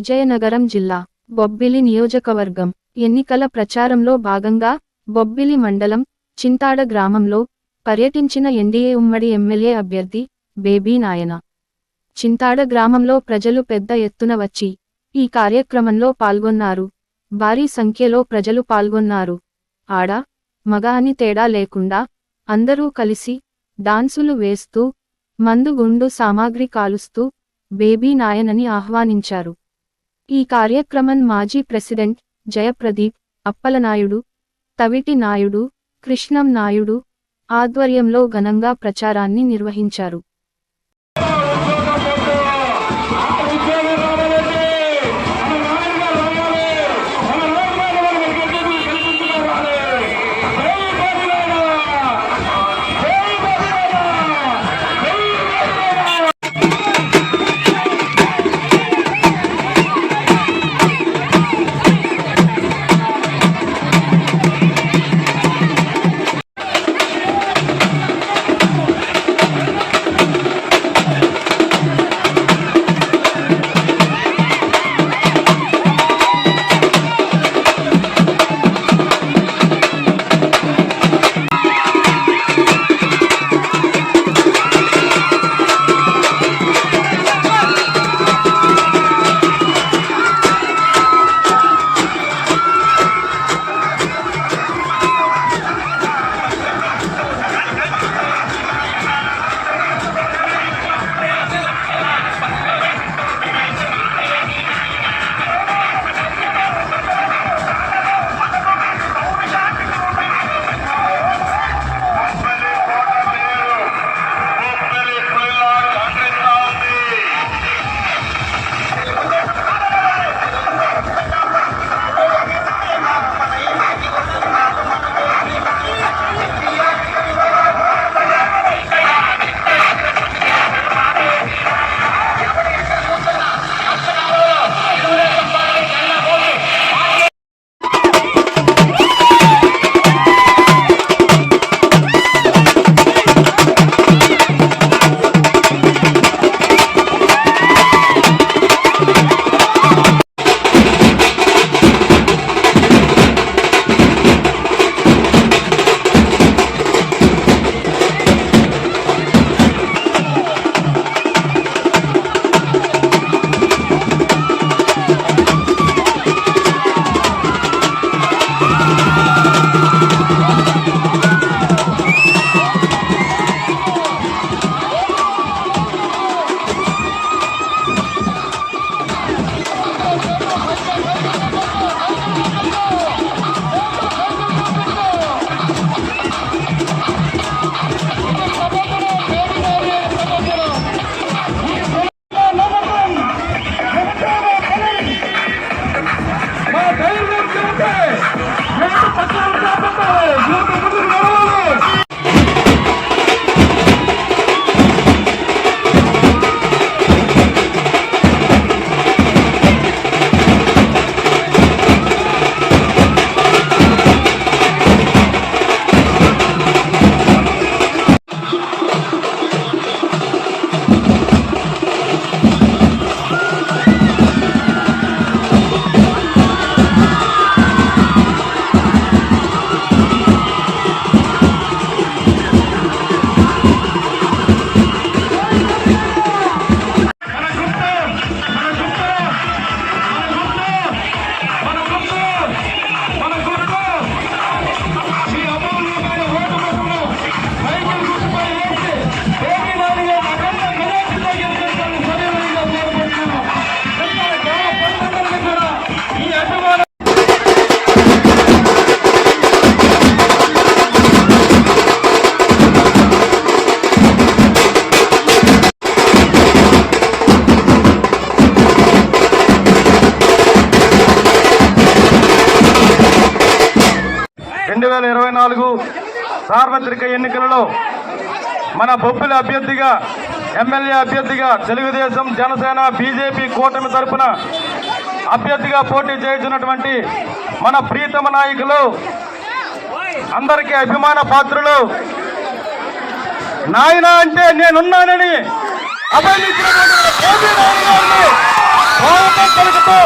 విజయనగరం జిల్లా బొబ్బిలి నియోజకవర్గం ఎన్నికల ప్రచారంలో భాగంగా బొబ్బిలి మండలం చింతాడ గ్రామంలో పర్యటించిన ఎన్డీఏ ఉమ్మడి ఎమ్మెల్యే అభ్యర్థి బేబీ నాయన. చింతాడ గ్రామంలో ప్రజలు పెద్ద ఎత్తున వచ్చి ఈ కార్యక్రమంలో పాల్గొన్నారు. భారీ సంఖ్యలో ప్రజలు పాల్గొన్నారు. ఆడ మగ అని తేడా లేకుండా అందరూ కలిసి డాన్సులు వేస్తూ మందుగుండు సామాగ్రి కాలుస్తూ బేబీ నాయనని ఆహ్వానించారు. ఈ కార్యక్రమం మాజీ ప్రెసిడెంట్ జయప్రదీప్ అప్పలనాయుడు తవిటి నాయుడు కృష్ణం నాయుడు ఆధ్వర్యంలో ఘనంగా ప్రచారాన్ని నిర్వహించారు. రెండు వేల ఇరవై నాలుగు సార్వత్రిక ఎన్నికలలో మన బొబ్బిలి అభ్యర్థిగా ఎమ్మెల్యే అభ్యర్థిగా తెలుగుదేశం జనసేన బీజేపీ కూటమి తరఫున అభ్యర్థిగా పోటీ చేస్తున్నటువంటి మన ప్రీతమ నాయకులు అందరికీ అభిమాన పాత్రులు. నాయన అంటే నేనున్నానని అభినందించినటువంటి స్వాగతం పలుకుతూ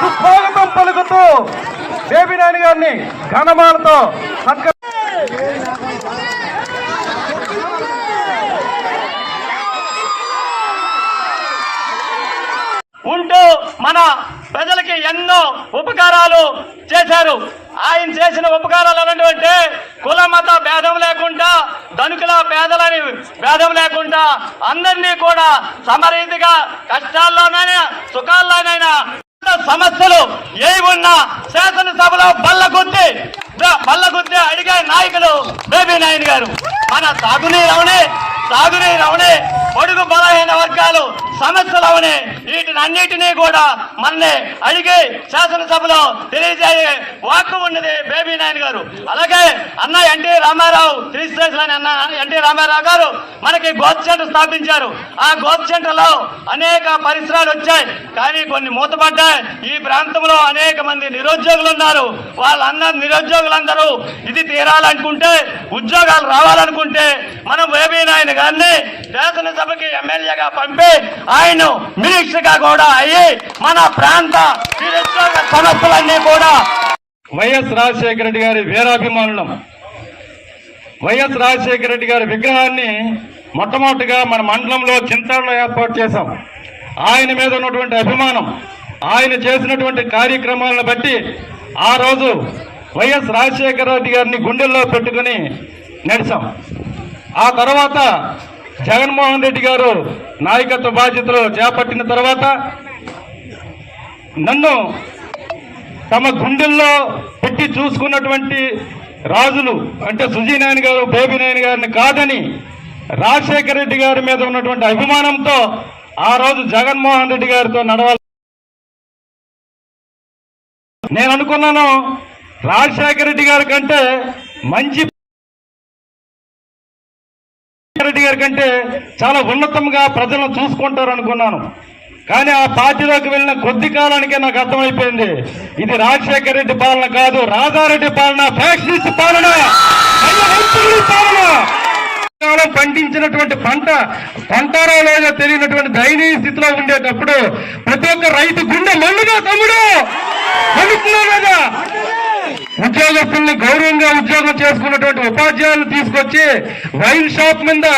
సుస్వాగతం పలుకుతూ బేబీ గారిని ఘనమాలతో సత్క ఉంటూ మన ప్రజలకి ఎన్నో ఉపకారాలు చేశారు. ఆయన చేసిన ఉపకారాలు ఏంటంటే కుల మత భేదం లేకుండా ధనుకుల పేదలని భేదం లేకుండా అందరినీ కూడా సమరీతిగా కష్టాల్లోనైనా సుఖాల్లోనైనా సమస్యలు ఏ ఉన్నా శాసనసభలో బల్ల గుద్ది బల్ల అడిగే నాయకులు బేబీ నాయన్ గారు. మన సాగునీరు సాగునీరు అవనే పొడుగు బలహీన వర్గాలు సమస్యలు అవనే వీటిని అన్నిటినీ కూడా మనని అడిగి శాసనసభలో తెలియజేయ వాక్కు ఉన్నది బేబీ నాయన్ గారు. అలాగే అన్న ఎన్టీ రామారావు త్రీ అన్న ఎన్టీ రామారావు గారు మనకి గోత్ సెంటర్ స్థాపించారు. ఆ గోత్ సెంటర్లో అనేక పరిసరాలు వచ్చాయి. కానీ కొన్ని మూతపడ్డాయి. ఈ ప్రాంతంలో అనేక మంది నిరుద్యోగులు ఉన్నారు. వాళ్ళందరూ నిరుద్యోగులందరూ ఇది తీరాలనుకుంటే ఉద్యోగాలు రావాలనుకుంటే మనం బేబీ నాయన్ గారిని శాసనసభకి ఎమ్మెల్యేగా పంపి ఆయన మినిస్టర్గా కూడా అయ్యి మన ప్రాంత నిరుద్యోగ సమస్యలన్నీ కూడా వైఎస్ రాజశేఖర రెడ్డి గారి వీరాభిమానులం. వైఎస్ రాజశేఖర రెడ్డి గారి విగ్రహాన్ని మొట్టమొదటిగా మన మండలంలో చింతాడలో ఏర్పాటు చేశాం. ఆయన మీద ఉన్నటువంటి అభిమానం ఆయన చేసినటువంటి కార్యక్రమాలను బట్టి ఆ రోజు వైఎస్ రాజశేఖర రెడ్డి గారిని గుండెల్లో పెట్టుకుని నడిచాం. ఆ తర్వాత జగన్మోహన్ రెడ్డి గారు నాయకత్వ బాధ్యతలు చేపట్టిన తర్వాత నన్ను తమ గుండెల్లో పెట్టి చూసుకున్నటువంటి రాజులు అంటే సుజీ నాయన గారు బేబీ నాయన గారిని కాదని రాజశేఖర రెడ్డి గారి మీద ఉన్నటువంటి అభిమానంతో ఆ రోజు జగన్మోహన్ రెడ్డి గారితో నడవాలి. నేను అనుకున్నాను రాజశేఖర రెడ్డి గారి కంటే మంచి రెడ్డి గారి కంటే చాలా ఉన్నతంగా ప్రజలను చూసుకుంటారు అనుకున్నాను. కానీ ఆ పార్టీలోకి వెళ్ళిన కొద్ది కాలానికే నాకు అర్థమైపోయింది. ఇది రాజశేఖర రెడ్డి పాలన కాదు రాజారెడ్డి పాలన ఫ్యాక్షనిస్ట్ పాలన పాలన. కాలం పండించినటువంటి పంట పంటారో లేదో తెలియనటువంటి దయనీయ స్థితిలో ఉండేటప్పుడు ప్రతి ఒక్క రైతు గుండె మండుగా తమ్ముడు. మండుతున్నావు లేదా ఉద్యోగస్తుల్ని గౌరవంగా ఉద్యోగం చేసుకున్నటువంటి ఉపాధ్యాయులను తీసుకొచ్చి వైన్ షాప్ మీద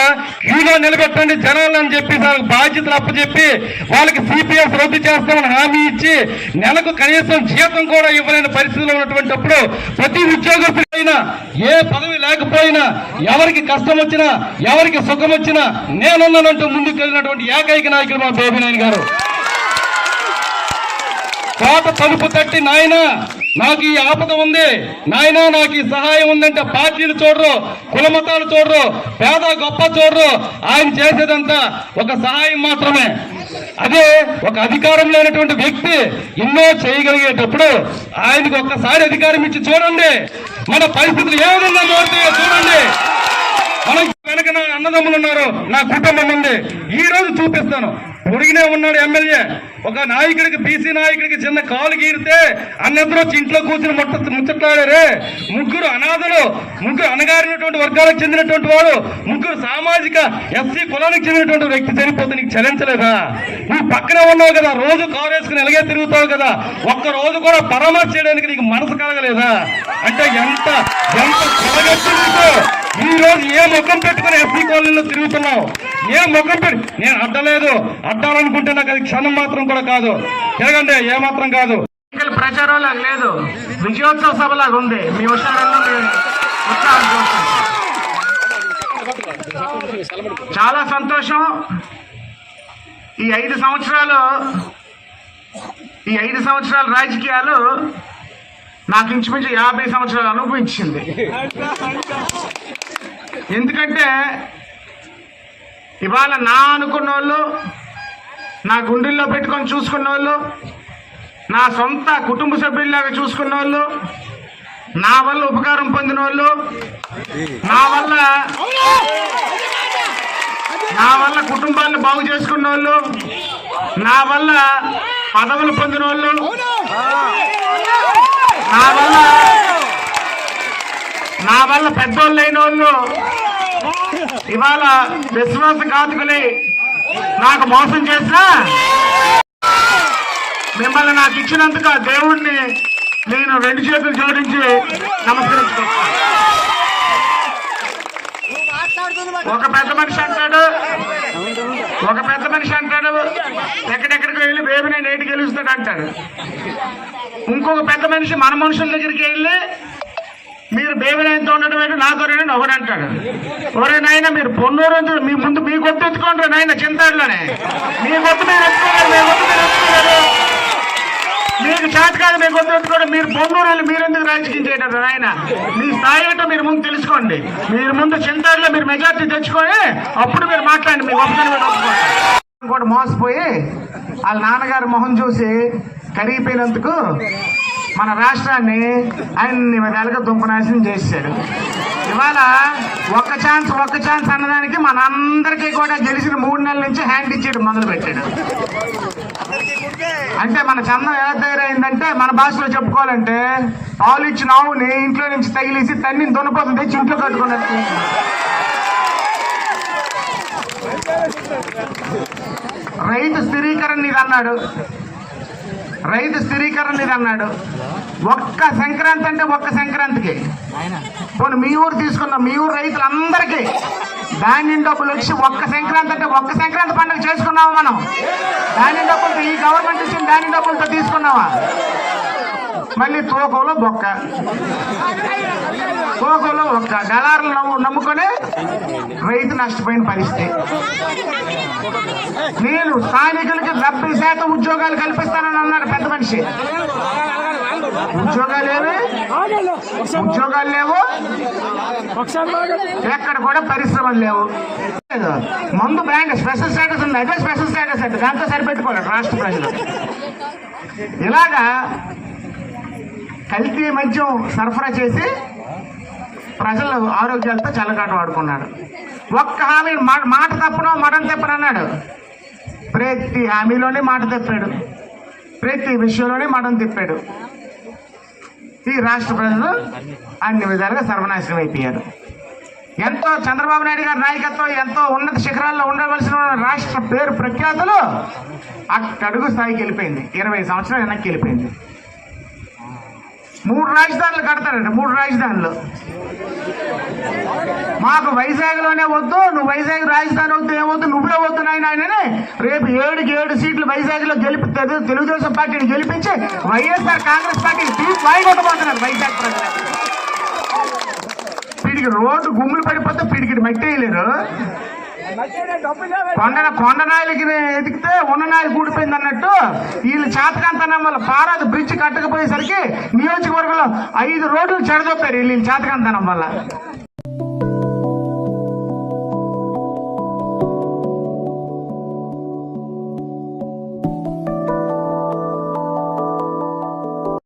క్యూలో నిలబెట్టండి జనాలు అని చెప్పి వాళ్ళకి బాధ్యతలు అప్పచెప్పి వాళ్ళకి సిపిఎస్ రద్దు చేస్తామని హామీ ఇచ్చి నెలకు కనీసం జీతం కూడా ఇవ్వలేని పరిస్థితిలో ఉన్నటువంటిప్పుడు ప్రతి ఉద్యోగస్తులైనా ఏ పదవి లేకపోయినా ఎవరికి కష్టం వచ్చినా ఎవరికి సుఖం వచ్చినా నేనున్నానంటూ ముందుకు వెళ్ళినటువంటి ఏకైక నాయకులు మా బేబీ నాయన గారు. కోట తలుపు తట్టి నాయన నాకు ఈ ఆపద ఉంది. నాయన నాకు ఈ సహాయం ఉందంటే పార్టీలు చూడరు కులమతాలు చూడరు పేద గొప్ప చూడరు. ఆయన చేసేదంతా ఒక సహాయం మాత్రమే. అదే ఒక అధికారం లేనటువంటి వ్యక్తి ఎన్నో చేయగలిగేటప్పుడు ఆయనకు ఒక్కసారి అధికారం ఇచ్చి చూడండి. మన పరిస్థితులు ఏ విధంగా మారుతాయో చూడండి. మనం వెనక నా అన్నదమ్ములు ఉన్నారు నా కుటుంబం ఉంది. ఈ రోజు చూపిస్తాను. పొడిగినే ఉన్నాడు ఎమ్మెల్యే. ఒక నాయకుడికి బీసీ నాయకుడికి చిన్న కాలు గీరితే అన్నెద్దరు ఇంట్లో కూర్చుని ముట్ట ముచ్చట్లాడారే ముగ్గురు అనాథలు ముగ్గురు అనగారినటువంటి వర్గాలకు చెందినటువంటి వాడు ముగ్గురు సామాజిక ఎస్సీ కులానికి చెందినటువంటి వ్యక్తి చనిపోతే నీకు చలించలేదా? నువ్వు పక్కనే ఉన్నావు కదా రోజు కారు వేసుకుని ఎలాగే తిరుగుతావు కదా ఒక్క రోజు కూడా పరామర్శ చేయడానికి నీకు మనసు కలగలేదా? అంటే ఎంత ఎంత ఈ రోజు ఏ ముఖం పెట్టుకుని ఎస్సీ కాలనీలో తిరుగుతున్నావు? ఏం ముఖం పెట్టి నేను అడ్డలేదు. అడ్డాలనుకుంటే నాకు అది క్షణం మాత్రం కూడా కాదు. తిరగండి ఏ మాత్రం కాదు. ప్రచారం లాగా లేదు. విజయోత్సవ సభలాగా ఉంది. మీ హుషారంలో చాలా సంతోషం. ఈ ఐదు సంవత్సరాలు ఈ ఐదు సంవత్సరాల రాజకీయాలు నాకు ఇంచుమించు యాభై సంవత్సరాలు అనుభవించింది. ఎందుకంటే ఇవాళ నా అనుకున్న వాళ్ళు నా గుండెల్లో పెట్టుకొని చూసుకున్న వాళ్ళు నా సొంత కుటుంబ సభ్యుల్లాగా చూసుకున్న వాళ్ళు నా వల్ల ఉపకారం పొందిన వాళ్ళు నా వల్ల నా వల్ల కుటుంబాలను బాగు చేసుకున్న వాళ్ళు నా వల్ల పదవులు పొందిన వాళ్ళు నా వల్ల నా వల్ల పెద్దోళ్ళు అయిన వాళ్ళు ఇవాళ విశ్వాసఘాతకులై నాకు మోసం చేసినా? మిమ్మల్ని నాకు ఇచ్చినందుకు ఆ దేవుణ్ణి నేను రెండు చేతులు జోడించి నమస్కరించుకుంటాను ఒక పెద్ద మనిషి అంటాడు ఒక పెద్ద మనిషి అంటాడు ఎక్కడెక్కడికి వెళ్ళి బేబీని నేటి గెలుస్తాడు అంటాడు. ఇంకొక పెద్ద మనిషి మన మనుషుల దగ్గరికి వెళ్ళి మీరు బేబీనైన్తో ఉండడం ఏంటి? నాతో రండి ఒకడు అంటాడు. ఒరే నాయన మీరు పొన్నూరు మీ ముందు మీ గొప్ప ఎత్తుకుంటారు నాయన చింతాడులోనే మీ గొప్ప మీరు ఎత్తుకోలేరు మీ గొప్ప మీరు ఎత్తుకోలేరు మీకు చేత కాదు మీ గొప్ప ఎత్తుకోండి మీరు పొన్నూరు వెళ్ళి మీరు ఎందుకు రాజకీయం చేయడం నాయన? మీ స్థాయి ఏంటో మీరు ముందు తెలుసుకోండి. మీరు ముందు చింతాడులో మీరు మెజార్టీ తెచ్చుకొని అప్పుడు మీరు మాట్లాడండి మీ గొప్పతనం కూడా మోసపోయి వాళ్ళ నాన్నగారు మొహం చూసి కరిగిపోయినందుకు మన రాష్ట్రాన్ని అన్ని విధాలుగా దుంపనాశనం చేశాడు. ఇవాళ ఒక్క ఛాన్స్ ఒక్క ఛాన్స్ అన్నదానికి మనందరికీ కూడా గెలిచిన మూడు నెలల నుంచి హ్యాండ్ ఇచ్చేయడం మొదలు పెట్టాడు. అంటే మన చందం ఎలా తయారైందంటే మన భాషలో చెప్పుకోవాలంటే పాలు ఇచ్చిన ఆవుని ఇంట్లో నుంచి తగిలేసి తన్ని దున్నపోతుంది తెచ్చి ఇంట్లో కట్టుకున్నట్టు రైతు స్థిరీకరణ ఇది అన్నాడు రైతు స్థిరీకరణ ఇది అన్నాడు ఒక్క సంక్రాంతి అంటే ఒక్క సంక్రాంతికి. పోనీ మీ ఊరు తీసుకుందాం మీ ఊరు రైతులందరికీ ధాన్యం డబ్బులు వచ్చి ఒక్క సంక్రాంతి అంటే ఒక్క సంక్రాంతి పండుగ చేసుకున్నామా మనం? ధాన్యం డబ్బులతో ఈ గవర్నమెంట్ ఇచ్చిన ధాన్యం డబ్బులతో తీసుకున్నావా? మళ్ళీ తూకంలో బొక్క. తూకంలో ఒక్క. డలార్లు నమ్ము నమ్ముకొని రైతు నష్టపోయిన పరిస్థితి. నేను స్థానికులకి డెబ్బై శాతం ఉద్యోగాలు కల్పిస్తానని అన్నాడు పెద్ద మనిషి. ఉద్యోగాలు ఏవి ఉద్యోగాలు లేవు? ఎక్కడ కూడా పరిశ్రమలు లేవు. మందు బ్రాండ్ స్పెషల్ స్టేటస్ ఉంది. అదే స్పెషల్ స్టేటస్ అంటే దాంతో సరిపెట్టుకోలేదు రాష్ట్ర ప్రజలు. ఇలాగా కల్తీ మద్యం సరఫరా చేసి ప్రజల ఆరోగ్యాలతో చల్లగాట వాడుకున్నాడు. ఒక్క హామీ మాట తప్పను మటం తప్పను అన్నాడు. ప్రతి హామీలోనే మాట తప్పాడు. ప్రతి విషయంలోనే మటం తిప్పాడు. ఈ రాష్ట్ర ప్రజలు అన్ని విధాలుగా సర్వనాశనం అయిపోయారు. ఎంతో చంద్రబాబు నాయుడు గారి నాయకత్వం ఎంతో ఉన్నత శిఖరాల్లో ఉండవలసిన రాష్ట్ర పేరు ప్రఖ్యాతులు అట్టడుగు స్థాయికి వెళ్ళిపోయింది. ఇరవై సంవత్సరాలు వెనక్కి వెళ్ళిపోయింది. మూడు రాజధానులు కడతారంట మూడు రాజధానులు. మాకు వైజాగ్లోనే వద్దు నువ్వు వైజాగ్ రాజధాని వద్దు ఏమొద్దు నువ్వే వద్దు నాయన ఆయనని. రేపు ఏడుకి ఏడు సీట్లు వైజాగ్లో గెలిపి తెలుగుదేశం పార్టీని గెలిపించి వైఎస్ఆర్ కాంగ్రెస్ పార్టీని తీసి వాయిగొట్టబోతున్నారు వైజాగ్ ప్రజలు. పిడికి రోడ్డు గుమ్ములు పడిపోతే వీడికి మట్టి వేయలేరు. కొండ కొండనాయలకి ఎదిగితే ఉన్న కూడిపోయింది అన్నట్టు వీళ్ళు చేతకాంతనం వల్ల పారాది బ్రిడ్జ్ కట్టకపోయేసరికి నియోజకవర్గంలో ఐదు రోడ్లు చెడదొప్పారు వీళ్ళు చేతకాంతనం వల్ల.